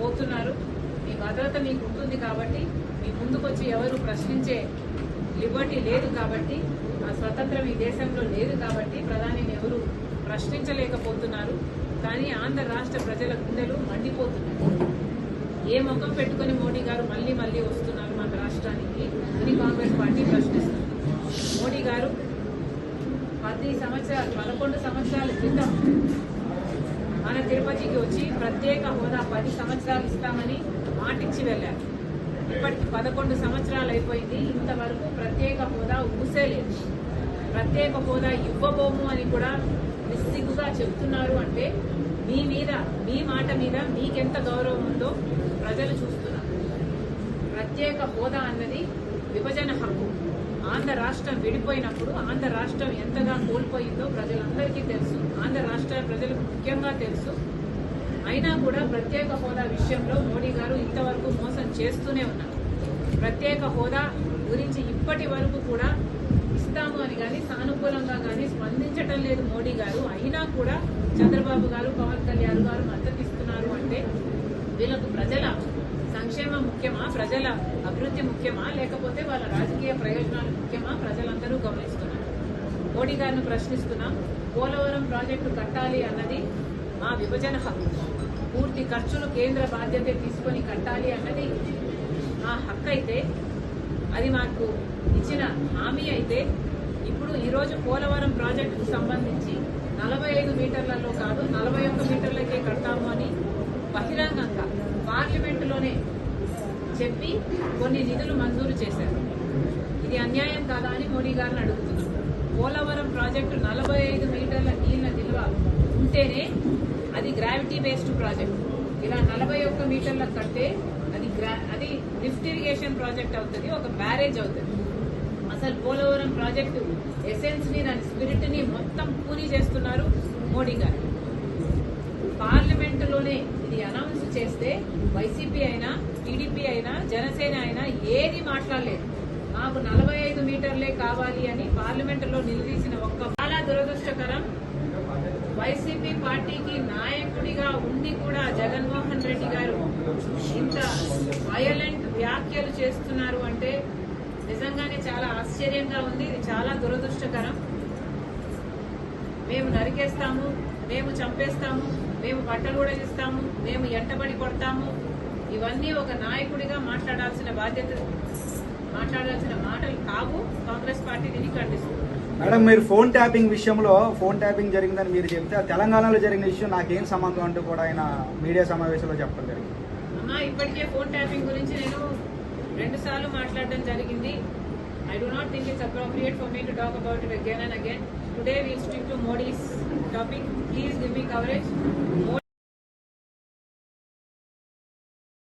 పోతున్నారు మీ భద్రత మీకు ఉంటుంది కాబట్టి మీ ముందుకొచ్చి ఎవరు ప్రశ్నించే లిబర్టీ లేదు కాబట్టి ఆ స్వతంత్రం ఈ దేశంలో లేదు కాబట్టి ప్రధానిని ఎవరు ప్రశ్నించలేకపోతున్నారు. కానీ ఆంధ్ర రాష్ట్ర ప్రజల గుండెలు మండిపోతున్నారు ఏ ముఖం పెట్టుకుని మోడీ గారు మళ్ళీ మళ్ళీ వస్తున్నారు మన రాష్ట్రానికి? అని కాంగ్రెస్ పార్టీ ప్రశ్నిస్తుంది. మోడీ గారు పది సంవత్సరాలు పదకొండు సంవత్సరాల క్రితం తిరుపతికి వచ్చి ప్రత్యేక హోదా పది సంవత్సరాలు ఇస్తామని మాటిచ్చి వెళ్ళారు. ఇప్పటికి పదకొండు సంవత్సరాలు అయిపోయింది. ఇంతవరకు ప్రత్యేక హోదా ఊసే లేదు. ప్రత్యేక హోదా ఇవ్వబోము అని కూడా నిస్సిగ్గుగా చెప్తున్నారు అంటే మీ మీద మీ మాట మీద మీకెంత గౌరవం ఉందో ప్రజలు చూస్తున్నారు. ప్రత్యేక హోదా అన్నది విభజన హక్కు. ఆంధ్ర రాష్ట్రం విడిపోయినప్పుడు ఆంధ్ర రాష్ట్రం ఎంతగా కోల్పోయిందో ప్రజలందరికీ తెలుసు. ఆంధ్ర రాష్ట్ర ప్రజలకు ముఖ్యంగా తెలుసు. అయినా కూడా ప్రత్యేక హోదా విషయంలో మోడీ గారు ఇంతవరకు మోసం చేస్తూనే ఉన్నారు. ప్రత్యేక హోదా గురించి ఇప్పటి వరకు కూడా ఇస్తాము అని కానీ సానుకూలంగా కానీ స్పందించటం లేదు మోడీ గారు. అయినా కూడా చంద్రబాబు గారు పవన్ కళ్యాణ్ గారు మద్దతు ఇస్తున్నారు అంటే వీళ్ళకు ప్రజల సంక్షేమం ముఖ్యమా? ప్రజల అభివృద్ధి ముఖ్యమా? లేకపోతే వాళ్ళ రాజకీయ ప్రయోజనాలు ముఖ్యమా? ప్రజలందరూ గమనిస్తున్నారు మోడీ గారిని ప్రశ్నిస్తున్నాం. పోలవరం ప్రాజెక్టు కట్టాలి అన్నది మా విభజన హక్కు. పూర్తి ఖర్చులు కేంద్ర బాధ్యత తీసుకొని కట్టాలి అన్నది మా హక్కు అయితే అది మాకు ఇచ్చిన హామీ అయితే ఇప్పుడు ఈరోజు పోలవరం ప్రాజెక్టుకు సంబంధించి నలభై ఐదు మీటర్లలో కాదు నలభై ఒక్క మీటర్లకే కడతాము అని బహిరంగంగా పార్లమెంటులోనే చెప్పి కొన్ని నిధులు మంజూరు చేశారు. ఇది అన్యాయం కాదా అని మోడీ గారిని అడుగుతున్నాం. పోలవరం ప్రాజెక్టు నలభై ఐదు మీటర్ల నీళ్ళ నిల్వ ఉంటేనే అది గ్రావిటీ బేస్డ్ ప్రాజెక్ట్ ఇలా నలభై ఒక్క మీటర్ల కడితే అది గ్రా అది లిఫ్ట్ ఇరిగేషన్ ప్రాజెక్ట్ అవుతుంది ఒక బ్యారేజ్ అవుతుంది. అసలు పోలవరం ప్రాజెక్టు ఎసెన్స్ని దాని స్పిరిట్ని మొత్తం పూని చేస్తున్నారు మోడీ గారు. పార్లమెంటులోనే చేస్తే వైసీపీ అయినా టీడీపీ అయినా జనసేన అయినా ఏది మాట్లాడలేదు. మాకు నలభై ఐదు మీటర్లే కావాలి అని పార్లమెంటులో నిలదీసిన ఒక్క చాలా దురదృష్టకరం వైసీపీ పార్టీకి నాయకుడిగా ఉండి కూడా జగన్మోహన్ రెడ్డి గారు ఇంత వయలెంట్ వ్యాఖ్యలు చేస్తున్నారు అంటే నిజంగానే చాలా ఆశ్చర్యంగా ఉంది. ఇది చాలా దురదృష్టకరం. మేము నరికేస్తాము మేము చంపేస్తాము మేము బట్టలు కూడా ఇస్తాము మేము ఎంటబడి కొడతాము. ఇవన్నీ ఒక నాయకుడిగా మాట్లాడాల్సిన బాధ్యత మాట్లాడాల్సిన మాటలు కావు. కాంగ్రెస్ పార్టీ దీన్ని ఖండిస్తుంది. మేడం మీరు ఫోన్ ట్యాపింగ్ విషయంలో ఫోన్ ట్యాపింగ్ జరిగిందని మీరు చెప్తే తెలంగాణలో జరిగిన విషయం నాకేం సంబంధం అంటూ కూడా ఆయన మీడియా సమావేశంలో చెప్పడం జరిగింది. అమ్మా ఇప్పటికే ఫోన్ ట్యాపింగ్ గురించి నేను రెండు సార్లు మాట్లాడడం జరిగింది. I do not think it's appropriate for me to talk about it again and again today we'll stick to Modi's topic. Please give me coverage.